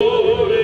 우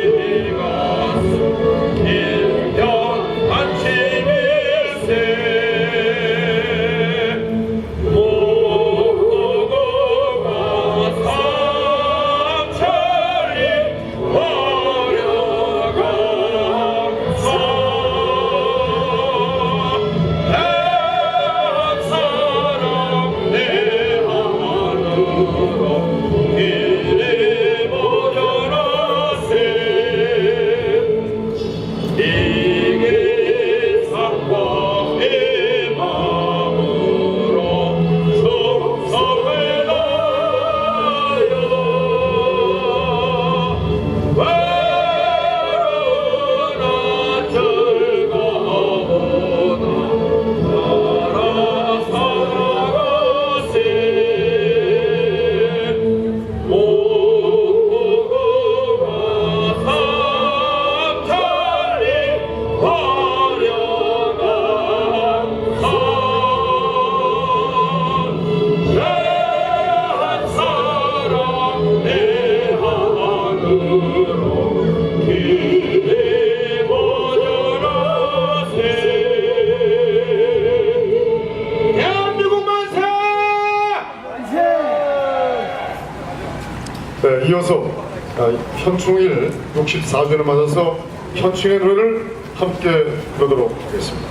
현충일 64주년을 맞아서 현충의 노래를 함께 부르도록 하겠습니다.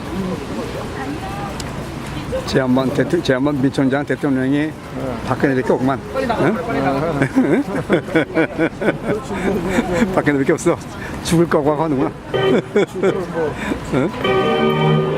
지난번 대통령, 지난번 민총장 대통령이 박근혜밖에 없구만. 응? 박근혜밖에 없어. 죽을 거고 하는구나. 이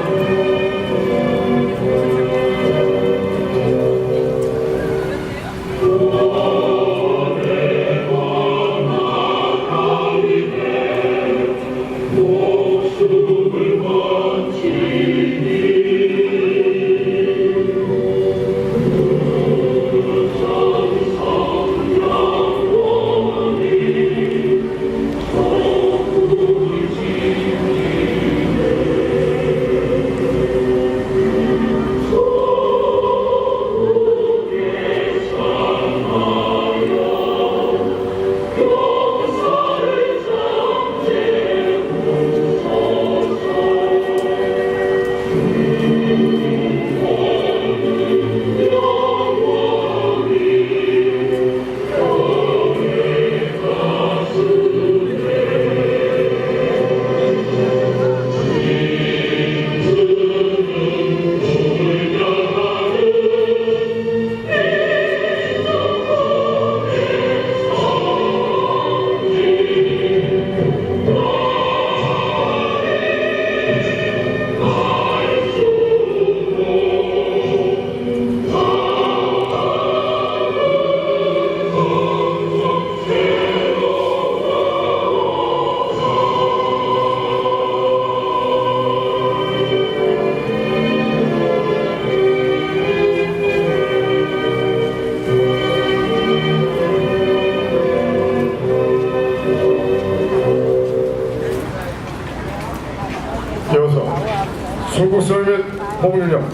순국설 및 홍윤영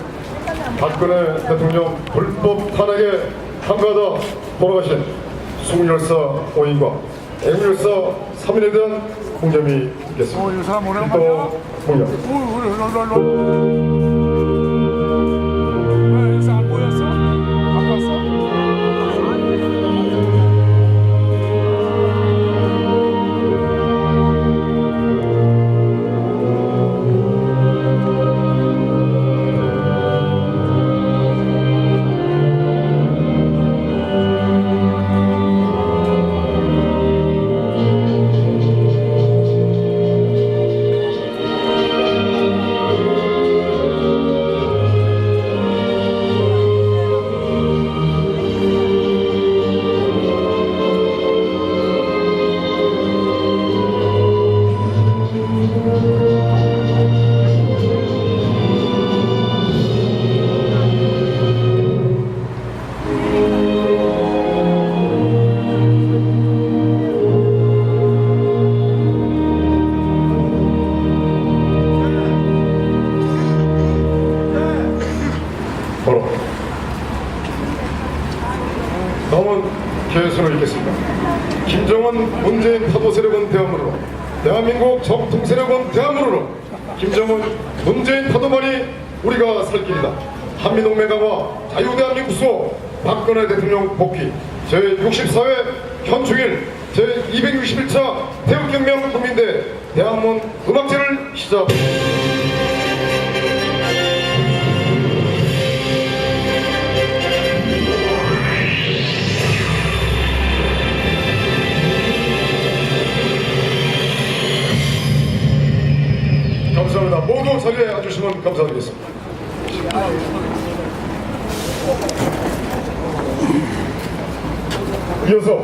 박근혜 대통령 불법 탄핵에 참가하다 돌아가신 송열사 5인과 애물열사 3인에 대한 공점이 있겠습니다. 어, 또 공점. 세력은 대화문으로 대한민국 정통 세력은 대화문으로 김정은 문재인 타도만이 우리가 살 길이다 한미동맹 강화 자유대한민국 수호 박근혜 대통령 복귀 제64회 현충일 제261차 태극경명 국민대 대한문 음악제를 시작합니다. 모두 자리에 앉으시면 감사드리겠습니다. 이어서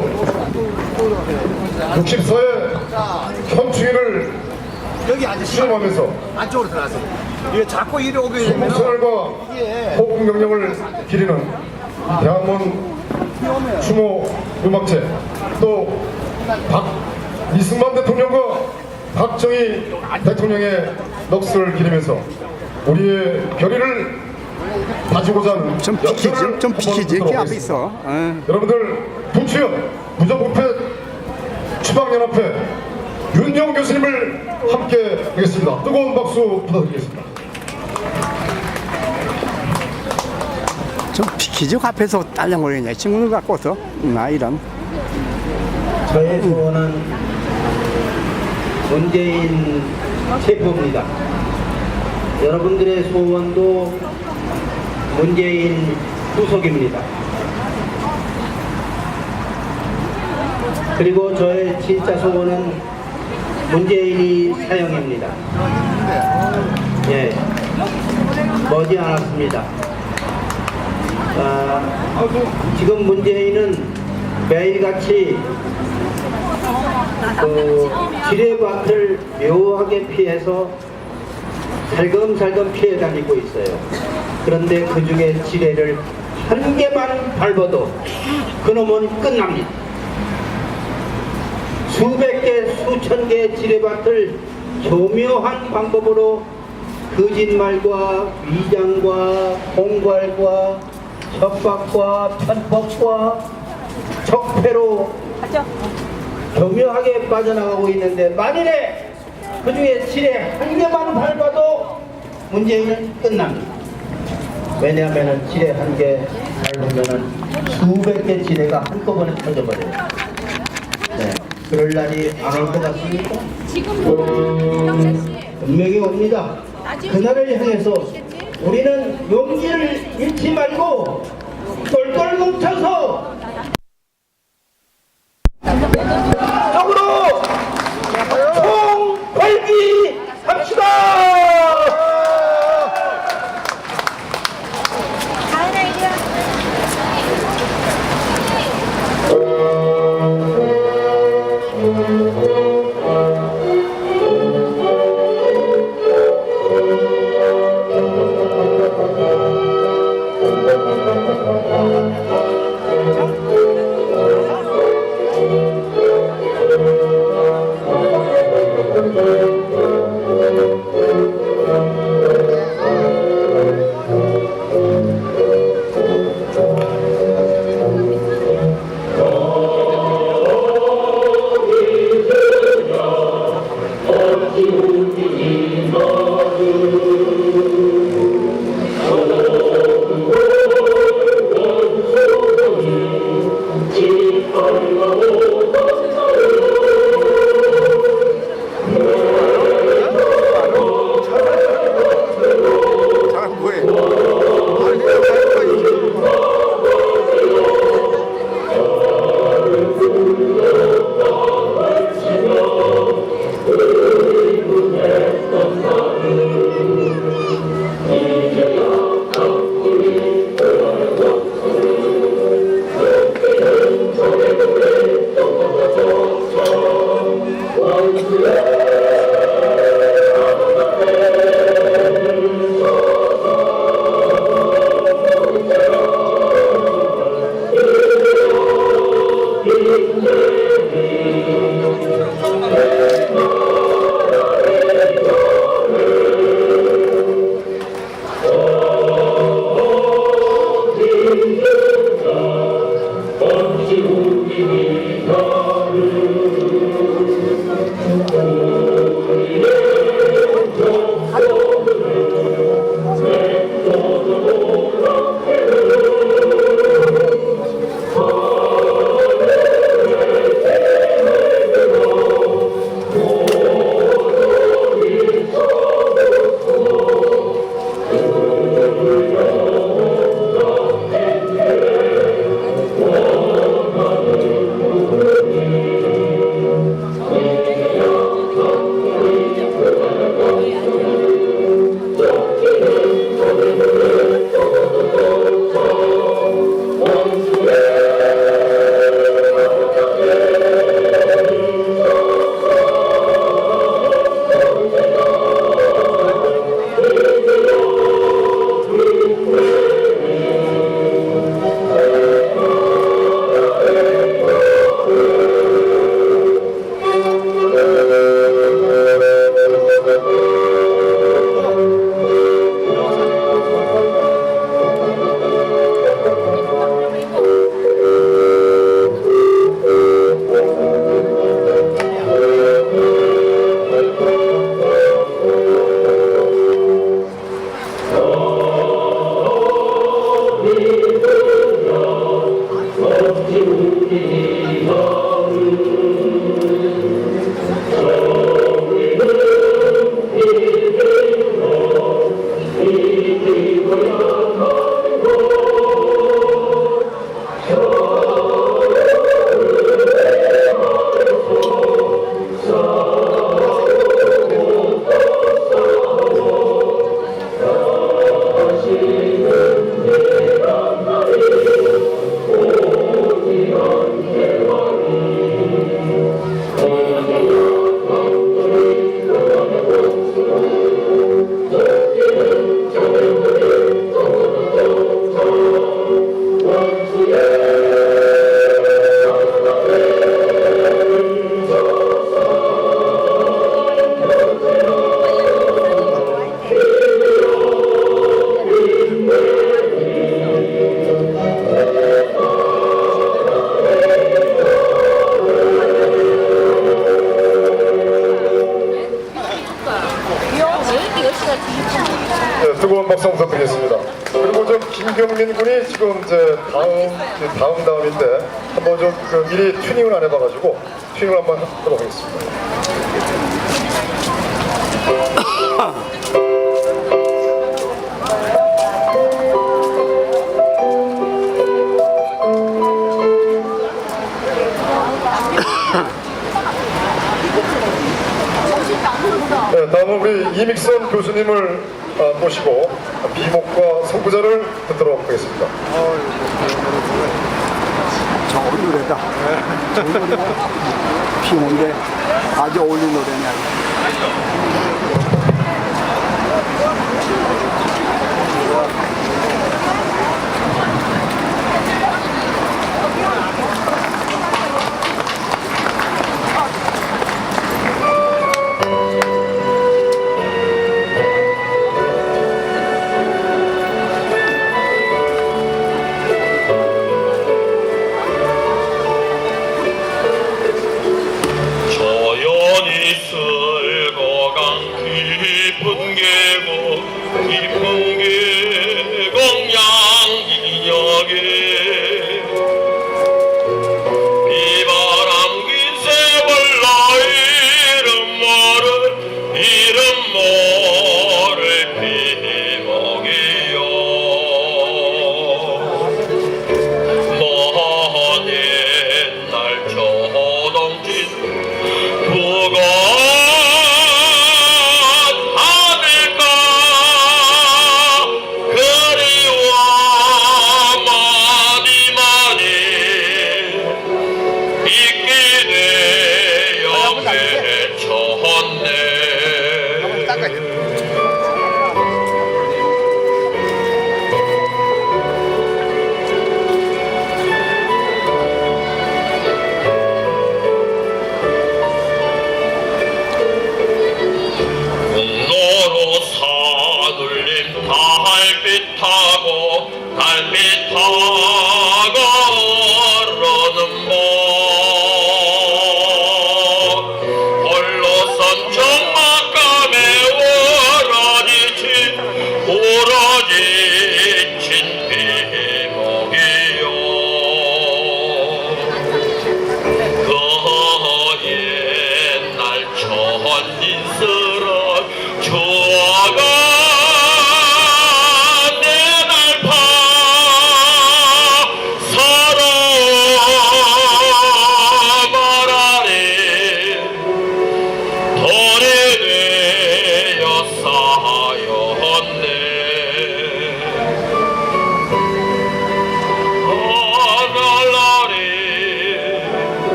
64회 현충일을 수행하면서 안쪽으로 들어가세요. 이게 자꾸 이리 오게 되면 성목선을과 호국 명령을 기리는 대한문 추모 음악제 또 박, 이승만 대통령과 박정희 대통령의 넋을 기리면서 우리의 결의를 다지고자 하는 좀 비키지, 좀, 좀 비키지. 이렇게 앞에 있어. 어. 여러분들 부추연 무정부패 추방연합회 윤영 교수님을 함께 하겠습니다. 뜨거운 박수 부탁드리겠습니다. 좀 비키지. 앞에서 딸랑거리냐. 친구들 갖고 와서. 음, 아, 이런. 저의 소원은 문재인 체포입니다. 여러분들의 소원도 문재인 후속입니다. 그리고 저의 진짜 소원은 문재인이 사형입니다. 예, 머지 않았습니다. 아, 지금 문재인은 매일같이 그 지뢰밭을 묘하게 피해서 살금살금 피해 다니고 있어요. 그런데 그 중에 지뢰를 한 개만 밟아도 그놈은 끝납니다. 수백 개, 수천 개의 지뢰밭을 교묘한 방법으로 거짓말과 위장과 공갈과 협박과 편법과 적폐로 교묘하게 빠져나가고 있는데 만일에 그 중에 지뢰 한 개만 밟아도 문재인은 끝납니다. 왜냐하면 지뢰 한 개 밟으면 수백 개 지뢰가 한꺼번에 터져버려요. 네. 그럴 날이 안 올 것 같습니까? 분명히 옵니다. 그날을 향해서 우리는 용기를 잃지 말고 똘똘 뭉쳐서 뜨거운 박수 한번 부탁드리겠습니다. 그리고 저 김경민 군이 지금 이제 다음 다음 다음인데 한번 좀 그 미리 튜닝을 안 해봐가지고 튜닝을 한번 해보도록 하겠습니다. 네, 다음은 우리 이믹선 교수님을 아, 모시고 비목과 선구자를 듣도록 하겠습니다. 좋은 노래다. 노래가 피는데 아주 어울리는 노래냐. 조연